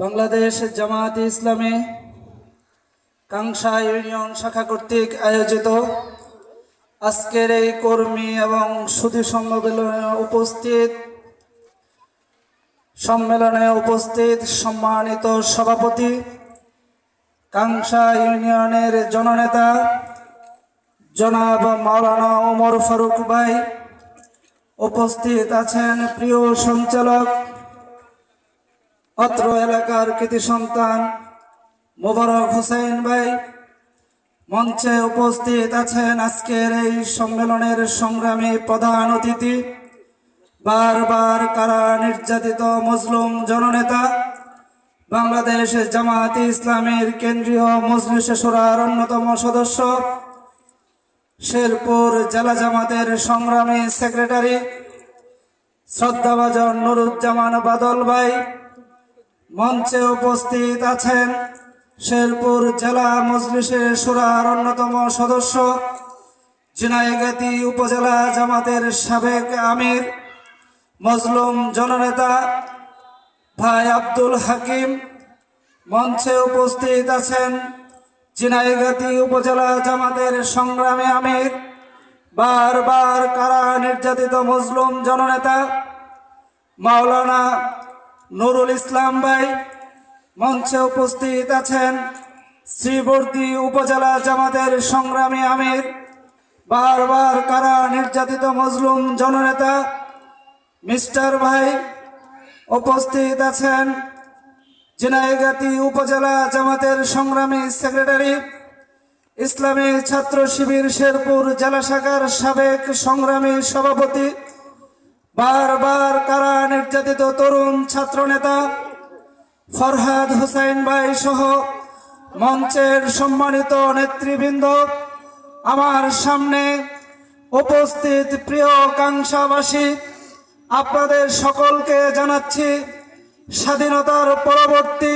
Bangladesh Jamaat Islami Kanksa union শাখা কর্তৃক আয়োজিত আজকের এই কর্মী এবং সুধী সম্মেলনে উপস্থিত সম্মেলনে উপস্থিত সম্মানিত সভাপতি কাংসা ইউনিয়নের জননেতা জনাব মাওলানা ওমর ফারুক ভাই উপস্থিত আছেন প্রিয় সঞ্চালক, অত্র এলাকার কৃতি সন্তান মোবারক হোসেন ভাই, মঞ্চে উপস্থিত আছেন আজকের এই সম্মেলনের সংগ্রামী প্রধান অতিথি, বারবার কারা নির্যাতিত মজলুম জননেতা, বাংলাদেশ জামাত ইসলামের কেন্দ্রীয় মজলিসে সুরার অন্যতম সদস্য শেরপুর জেলা জামাতের সংগ্রামী সেক্রেটারি শ্রদ্ধাভাজন নুরুজ্জামান বাদল ভাই মঞ্চে উপস্থিত আছেন শেরপুর জেলা মজলিসে সুরার অন্যতম সদস্য, ঝিনাইগাতি উপজেলা জামাতের সাবেক আমির, মজলুম জননেতা ভাই আব্দুল হাকিম মঞ্চে উপস্থিত আছেন ঝিনাইগাতি উপজেলা জামাতের সংগ্রামী আমির, বারবার কারা নির্যাতিত মজলুম জননেতা, মাওলানা নুরুল ইসলাম ভাই মঞ্চে উপস্থিত আছেন শ্রীবর্দী উপজেলা জামাতের সংগ্রামী আমির, বারবার কারা নির্যাতিত মজলুম জননেতা, মিস্টার ভাই উপস্থিত আছেন জিনাইগাতি উপজেলা জামাতের সংগ্রামী সেক্রেটারি, ইসলামী ছাত্র শিবির শেরপুর জেলা শাখার সাবেক সংগ্রামী সভাপতি, বারবার কারা নির্যাতিত তরুণ ছাত্রনেতা ফরহাদ হোসেন ভাই সহ মঞ্চের সম্মানিত নেতৃবৃন্দ, আমার সামনে উপস্থিত প্রিয় কাংসাবাসী আপনাদের সকলকে জানাচ্ছি স্বাধীনতার পরবর্তী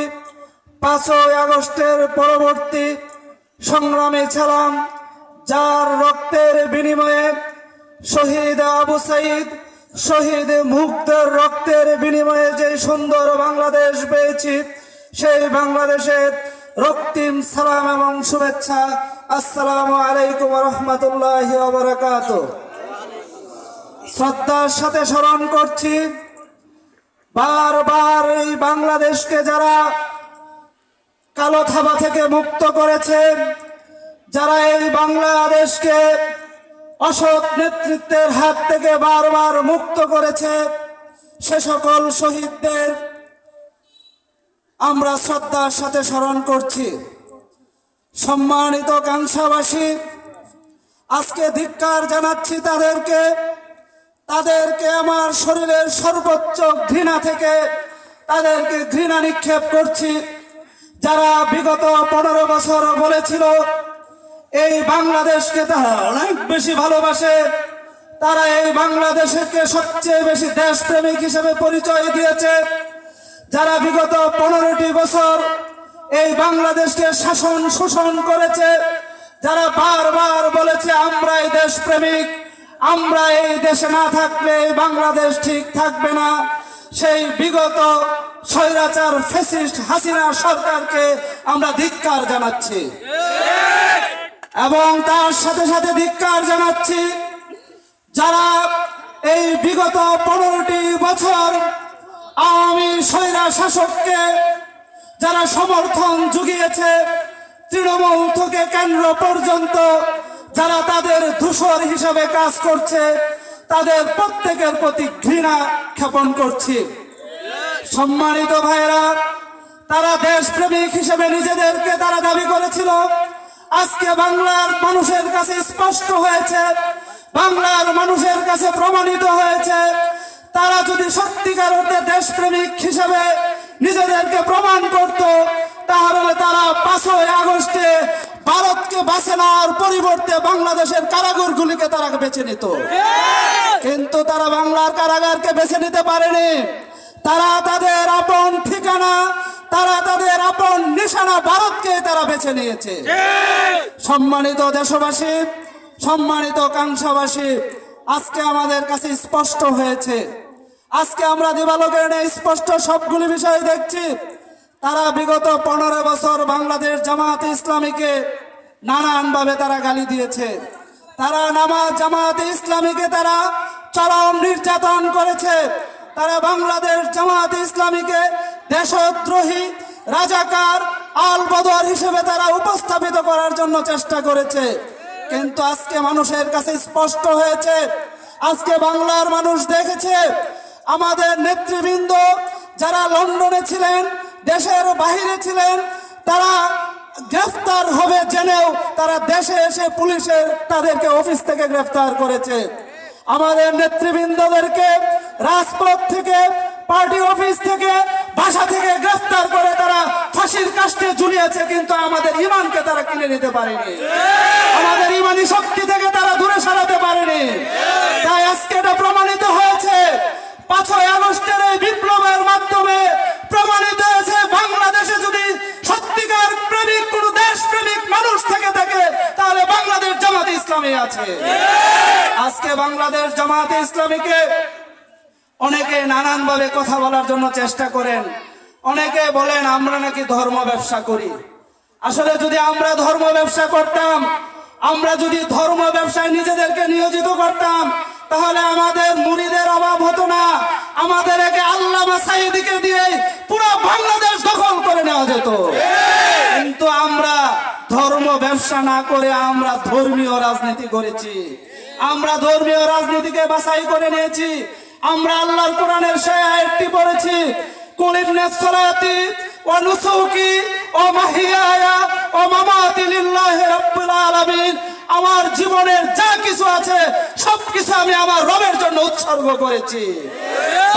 পাঁচই আগস্টের পরবর্তী সংগ্রামী ছিলাম, যার রক্তের বিনিময়ে শহীদ আবু সাইদ, শহীদ মুক্তের রক্তের বিনিময়ে যে সুন্দর বাংলাদেশ পেয়েছি, সেই বাংলাদেশের রক্তিম সালাম এবং শুভেচ্ছা। আসসালামু আলাইকুম রহমতুল্লাহ শ্রদ্ধার সাথে স্মরণ করছি বারবার এই বাংলাদেশকে যারা কালো থাবা থেকে মুক্ত করেছে, যারা এই বাংলাদেশকে অসৎ নেতৃত্বের হাত থেকে বারবার মুক্ত করেছে, সে সকল শহীদদের আমরা শ্রদ্ধার সাথে স্মরণ করছি। সম্মানিত কাংসাবাসী, আজকে ধিক্কার জানাচ্ছি তাদেরকে। তাদেরকে আমার শরীরের সর্বোচ্চ ঘৃণা থেকে তাদেরকে ঘৃণা নিক্ষেপ করছি। যারা বিগত পনেরো বছর বলেছিল, এই বাংলাদেশকে তারা অনেক বেশি ভালোবাসে। তারা এই বাংলাদেশকে সবচেয়ে বেশি দেশপ্রেমিক হিসেবে পরিচয় দিয়েছে। যারা বিগত পনেরোটি বছর এই বাংলাদেশকে শাসন শোষণ করেছে, যারা বারবার বলেছে, আমরাই দেশপ্রেমিক। আমরা এই দেশে না থাকলে বাংলাদেশ ঠিক থাকবে না। সেই বিগত স্বৈরাচার ফেসিস্ট হাসিনা সরকারকে আমরা ধিক্কার জানাচ্ছি। এবং তার সাথে সাথে ধিক্কার জানাচ্ছি, যারা এই বিগত পনেরোটি বছর আওয়ামী স্বৈরা শাসককে যারা সমর্থন জুগিয়েছে, তৃণমূল থেকে কেন্দ্র পর্যন্ত যারা তাদের ধূসর হিসাবে কাজ করছে, তাদের প্রত্যেকের প্রতি ঘৃণা জ্ঞাপন করছি। সম্মানিত ভাইরা তারা দেশপ্রেমিক হিসেবে নিজেদেরকে তারা দাবি করেছিল। আজকে বাংলার মানুষের কাছে স্পষ্ট হয়েছে, বাংলার মানুষের কাছে প্রমাণিত হয়েছে, তারা যদি সত্যিকার অর্থে দেশপ্রেমিক হিসেবে নিজেদেরকে প্রমাণ করত, তাহলে তারা পাঁচই আগস্টে ভারতকে বাঁচে নেওয়ার পরিবর্তে বাংলাদেশের কারাগারগুলিকে তারা বেছে নিত। কিন্তু তারা বাংলার কারাগারকে বেছে নিতে পারেনি। তারা তাদের আপন ঠিকানা, তারা তাদের আপন নিশানা ভারতকে তারা বেছে নিয়েছে। সম্মানিত দেশবাসী, সম্মানিত কাংসাবাসী আজকে আমাদের কাছে স্পষ্ট হয়েছে। আজকে আমরা দিবালোকের স্পষ্ট সবগুলি বিষয় দেখছি। তারা বিগত পনেরো বছর বাংলাদেশ জামায়াতে ইসলামীকে নানানভাবে তারা গালি দিয়েছে। তারা নামাজ জামায়াতে ইসলামীকে তারা চরম নির্যাতন করেছে। তারা বাংলাদেশ জামায়াতে ইসলামীকে দেশদ্রোহী, রাজাকার আল বদর হিসেবে তারা উপস্থাপিত করার জন্য চেষ্টা করেছে। কিন্তু আজকে মানুষের কাছে স্পষ্ট হয়েছে, আজকে বাংলার মানুষ দেখেছে, আমাদের নেতৃবৃন্দ যারা লন্ডনে ছিলেন দেশের বাহিরে ছিলেন, তারা গ্রেফতার হবে জেনেও তারা দেশে এসে পুলিশের তাদেরকে অফিস থেকে গ্রেফতার করেছে। আমাদের নেতৃবৃন্দদেরকে রাজপথ থেকে, পার্টি অফিস থেকে, বাসা থেকে গ্রেফতার করে তারা ফাঁসির কাষ্টে ঝুলিয়েছে, কিন্তু আমাদের ইমানকে তারা কিনে নিতে পারেনি। আমাদের ইমানি শক্তি থেকে তারা দূরে সরাতে পারেনি। আছে। আজকে বাংলাদেশ জামাতে ইসলামীকে অনেকে নানানভাবে কথা বলার জন্য চেষ্টা করেন। অনেকে বলেন, আমরা নাকি ধর্ম ব্যবসা করি। আসলে যদি আমরা ধর্ম ব্যবসা করতাম, আমরা যদি ধর্ম ব্যবসায় নিজেদেরকে নিয়োজিত করতাম, তাহলে আমাদের মুড়িদের অভাব হতো না। আমাদের একে আল্লাহ সাইদিকে দিয়ে পুরো বাংলাদেশ দখল করে নেওয়া যেত। কিন্তু আমরা ধর্ম ব্যবসা না করে আমরা ধর্মীয় রাজনীতি করেছি। আমরা ধর্মীয় রাজনীতিকে বাছাই করে নিয়েছি। আমরা আল্লাহর কোরআনের সেই আয়াতটি পড়েছি মামাতি আমার জীবনের যা কিছু আছে, সবকিছু আমি আমার রবের জন্য উৎসর্গ করেছি।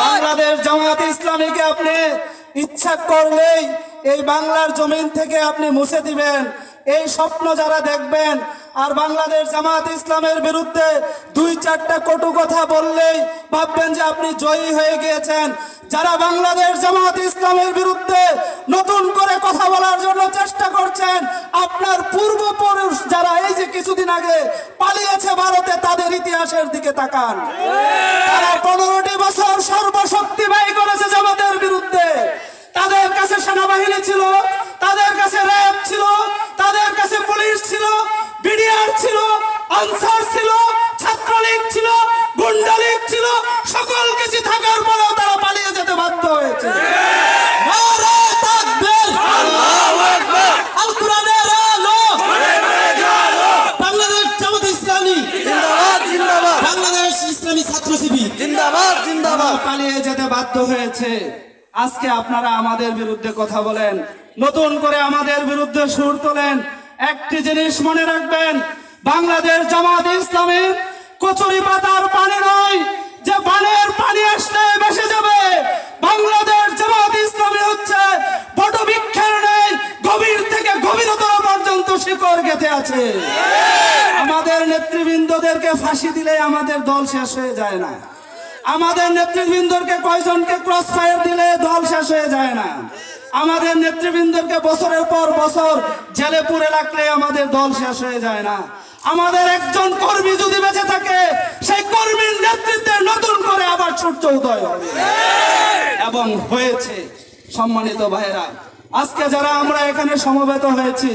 বাংলাদেশ জামাত ইসলামীকে আপনি ইচ্ছা করলেই এই বাংলার জমিন থেকে আপনি মুছে দিবেন। এই স্বপ্ন যারা দেখবেন, আর বাংলাদেশ জামাত ইসলামের বিরুদ্ধে দুই চারটা কটু কথা বললেই ভাববেন যে আপনি জয়ী হয়ে গিয়েছেন। যারা বাংলাদেশ জামাত ইসলামের বিরুদ্ধে নতুন করে কথা বলার জন্য চেষ্টা করছেন, আপনার পূর্বপুরুষ যারা এই যে কিছুদিন আগে পালিয়েছে ভারতে, তাদের ইতিহাসের দিকে তাকান। তারা পনেরোটি বছর সর্বশক্তি ব্যয় করেছে জামাতের বিরুদ্ধে। তাদের কাছে সেনাবাহিনী ছিল জিন্দাবাদ জিন্দাবাদ। পালিয়ে যেতে বাধ্য হয়েছে। আজকে আপনারা আমাদের বিরুদ্ধে কথা বলেন নতুন করে আমাদের বিরুদ্ধে সুর তোলেন। একটি জিনিস মনে রাখবেন বাংলাদেশ জামাত ইসলামী কচুরি পাতার পানি নয় যে বানের পানি আসলে ভেসে যাবে। বাংলাদেশ জামাত ইসলামী হচ্ছে বটবৃক্ষের নেই গভীর থেকে গভীরতর পর্যন্ত শিকড় গেঁথে আছে। আমাদের নেতৃবৃন্দদেরকে ফাঁসি দিলে আমাদের দল শেষ হয়ে যায় না। আমাদের নেতৃবৃন্দকে কয়জনকে ক্রস ফায়ার দিলে দল শেষ হয়ে যায় না? আমাদের নেতৃবৃন্দকে বছরের পর বছর জেলে পুরে রাখলে আমাদের দল শেষ হয়ে যায় না। আমাদের একজন কর্মী যদি বেঁচে থাকে, সেই কর্মীর নেতৃত্বে নতুন করে আবার সূর্য উদয় হবে। এবং হয়েছে, সম্মানিত ভাইরা আজকে যারা আমরা এখানে সমবেত হয়েছি,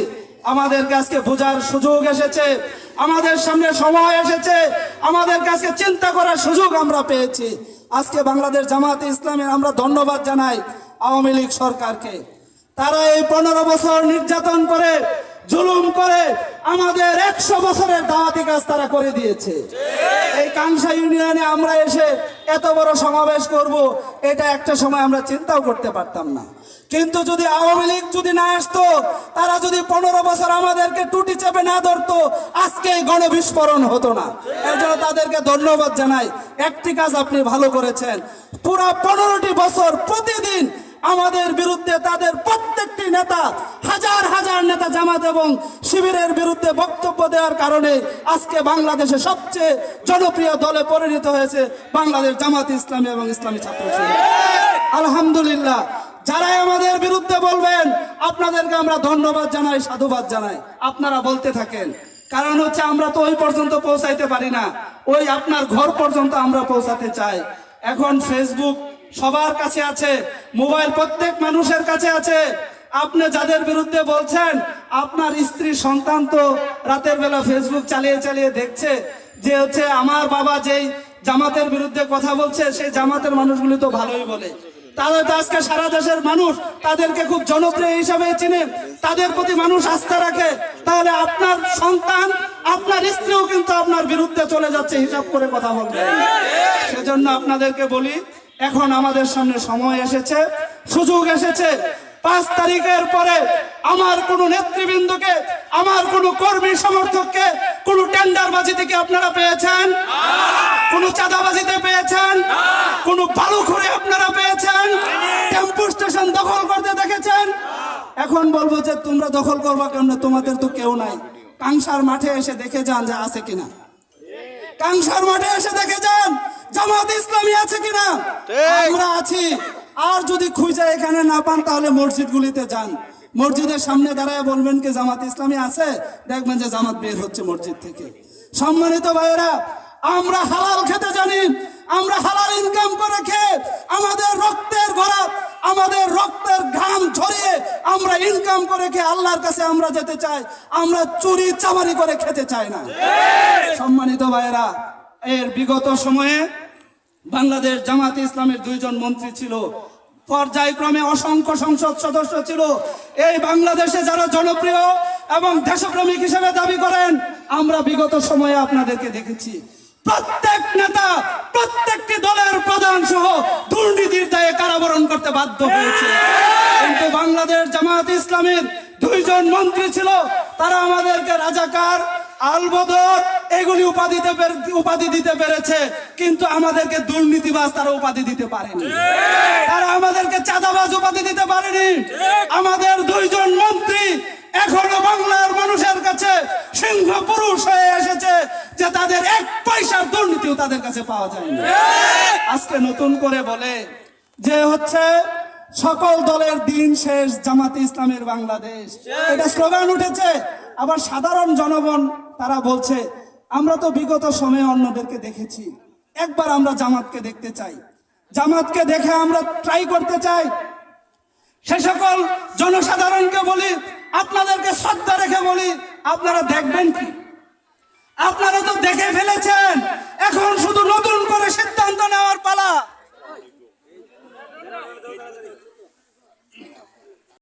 আমাদেরকে আজকে বোঝার সুযোগ এসেছে। আমাদের সামনে সময় এসেছে। আমাদের কাছে চিন্তা করার সুযোগ আমরা পেয়েছি। আজকে বাংলাদেশ জামাতে ইসলামের আমরা ধন্যবাদ জানাই আওয়ামী লীগ সরকারকে। তারা এই পনেরো বছর নির্যাতন করে, জুলুম করে আমাদের একশো বছরের দাওয়াতি কাজ তারা করে দিয়েছে। এই কাংসা ইউনিয়নে আমরা এসে এত বড় সমাবেশ করব, এটা একটা সময় আমরা চিন্তাও করতে পারতাম না। কিন্তু যদি আওয়ামী লীগ যদি না আসতো, তারা যদি পনেরো বছর আমাদেরকে টুটি চেপে না ধরতো আজকে এই গণবিস্ফোরণ হতো না। এর জন্য তাদেরকে ধন্যবাদ জানাই। একটি কাজ আপনি ভালো করেছেন। পুরো পনেরোটি বছর প্রতিদিন আমাদের বিরুদ্ধে তাদের প্রত্যেকটি নেতা, হাজার হাজার নেতা জামাত এবং শিবিরের বিরুদ্ধে বক্তব্য দেওয়ার কারণে আজকে বাংলাদেশে সবচেয়ে জনপ্রিয় দলে পরিণত হয়েছে বাংলাদেশ জামাত ইসলামী এবং ইসলামী ছাত্র আলহামদুলিল্লাহ। যারাই আমাদের বিরুদ্ধে বলবেন, আপনাদেরকে আমরা ধন্যবাদ জানাই, সাধুবাদ জানাই। আপনারা বলতে থাকেন, কারণ হচ্ছে আমরা তো ওই পর্যন্ত পৌঁছাইতে পারি না। ওই আপনার ঘর পর্যন্ত আমরা পৌঁছাতে চাই। এখন ফেসবুক সবার কাছে আছে, মোবাইল প্রত্যেক মানুষের কাছে আছে। আপনি যাদের বিরুদ্ধে বলছেন, আপনার স্ত্রী, সন্তান তো রাতের বেলা ফেসবুক চালিয়ে চালিয়ে দেখছে যে হচ্ছে আমার বাবা যেই জামাতের বিরুদ্ধে কথা বলছে, সেই জামাতের মানুষগুলি তো ভালোই বলে। তাহলে তো আজকে সারা দেশের মানুষ তাদেরকে খুব জনপ্রিয় হিসাবে চিনে। তাদের প্রতি মানুষ আস্থা রাখে। তাহলে আপনার সন্তান, আপনার স্ত্রীও কিন্তু আপনার বিরুদ্ধে চলে যাচ্ছে, হিসাব করে কথা বলবে। সেজন্য আপনাদেরকে বলি, এখন আমাদের সামনে সময় এসেছে, সুযোগ এসেছে। পাঁচ তারিখের পরে আমার কোন নেতৃবৃন্দকে আমার কোন কর্মী সমর্থককে কোন টেন্ডারবাজি থেকে আপনারা পেয়েছেন? কোন চাঁদাবাজিতে পেয়েছেন? কোন বালু খুঁড়ে আপনারা পেয়েছেন? টেম্পু স্টেশন দখল করতে দেখেছেন? এখন বলব যে তোমরা দখল করবা কেন তোমাদের তো কেউ নাই। কাংসার মাঠে এসে দেখে যান যে আছে কিনা। কাংসার মাঠে এসে দেখে যান জামাত ইসলামী আছে কিনা? আমরা আছি। আর যদি খুঁজে এখানে না পান, তাহলে মসজিদগুলিতে যান। মসজিদের সামনে দাঁড়ায় বলবেন কি, জামাত ইসলামী আছে? দেখবেন যে জামাত বের হচ্ছে মসজিদ থেকে। সম্মানিত ভাইয়েরা, আমরা হালাল খেতে জানি, আমরা হালাল ইনকাম করে খেয়ে আমাদের রক্তের গড়া আমাদের রক্তের ঘাম ঝরিয়ে আমরা ইনকাম করে খেয়ে আল্লাহর কাছে আমরা যেতে চাই, আমরা চুরি চামারি করে খেতে চাই না। সম্মানিত ভাইয়েরা, এর বিগত সময়ে বাংলাদেশ জামাত ইসলামের দুইজন মন্ত্রী ছিল পর্যায়ক্রমে অসংখ্য সংসদ সদস্য ছিল। এই বাংলাদেশে যারা জনপ্রিয় এবং দেশপ্রেমিক হিসেবে দাবি করেন, আমরা বিগত সময়ে আপনাদেরকে দেখেছি। প্রত্যেক নেতা প্রত্যেকটি দলের প্রধান সহ দুর্নীতির দায়ে কারাবরণ করতে বাধ্য হয়েছে। কিন্তু বাংলাদেশ জামাত ইসলামের দুইজন মন্ত্রী ছিল, তারা আমাদেরকে রাজাকার, আলবদর, এগুলি উপাধিতে উপাধি দিতে পেরেছে, কিন্তু আমাদেরকে দুর্নীতিবাজ তারা উপাধি দিতে পারেনি। চাঁদাবাজ উপাধি দিতে পারেনি। আমাদের দুইজন মন্ত্রী এখনও বাংলার মানুষের কাছে সিংহ পুরুষ হয়ে এসেছে যে তাদের এক পয়সার দুর্নীতিও তাদের কাছে পাওয়া যায়নি। আজকে নতুন করে বলে যে হচ্ছে সকল দলের দিন শেষ জামাতে ইসলামের বাংলাদেশ। এটা স্লোগান উঠেছে। আবার সাধারণ জনগণ তারা বলছে আমরা তো বিগত সময়ে অন্যদেরকে দেখেছি। একবার আমরা জামাতকে দেখতে চাই। জামাতকে দেখে আমরা ট্রাই করতে চাই। সে সকল জনসাধারণকে বলি, আপনাদেরকে শ্রদ্ধা রেখে বলি, আপনারা দেখবেন কি? আপনারা তো দেখে ফেলেছেন, এখন শুধু নতুন করে সিদ্ধান্ত নেওয়ার পালা।